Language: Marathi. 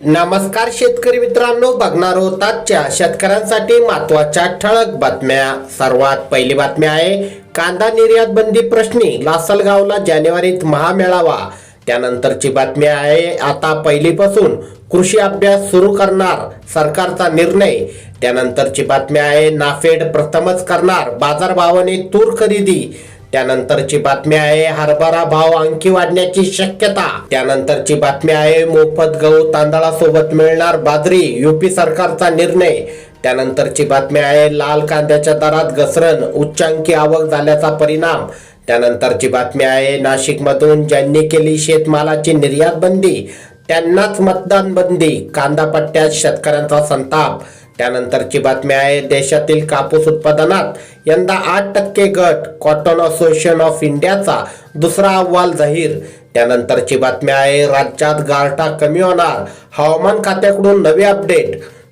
नमस्कार शेतकरी मित्रांनो बघणार होत आजच्या शेतकऱ्यांसाठी महत्त्वाच्या ठळक बातम्या. सर्वात पहिली बातमी आहे कांदा निर्यात बंदी प्रश्नी लासलगावला जानेवारीत महामेळावा. त्यानंतरची बातमी आहे आता पहिलीपासून कृषी अभ्यास सुरू करणार सरकारचा निर्णय. त्यानंतरची बातमी आहे नाफेड प्रथमच करणार बाजारभावाने तूर खरेदी. त्यानंतरची बातमी आहे हरभरा भाव आणखी वाढण्याची शक्यता. त्यानंतरची बातमी आहे मोफत गहू तांदळासोबत मिळणार बाजरी युपी सरकारचा निर्णय. त्यानंतरची बातमी आहे लाल कांद्याच्या दरात घसरण उच्चांकी आवक झाल्याचा परिणाम. त्यानंतरची बातमी आहे नाशिकमधून ज्यांनी केली शेतमालाची निर्यात बंदी त्यांनाच मतदान बंदी कांदा पट्ट्यात शेतकऱ्यांचा संताप. त्यानंतरची बातमी आहे देशातील कापूस उत्पादनात यंदा आठ टक्के गट कॉटन असोसिएशन ऑफ इंडियाचा दुसरा अहवाल जाहीर. त्यानंतरची बातमी आहे राज्यात गारठा कमी होणार हवामान खात्याकडून नवी अपडेट.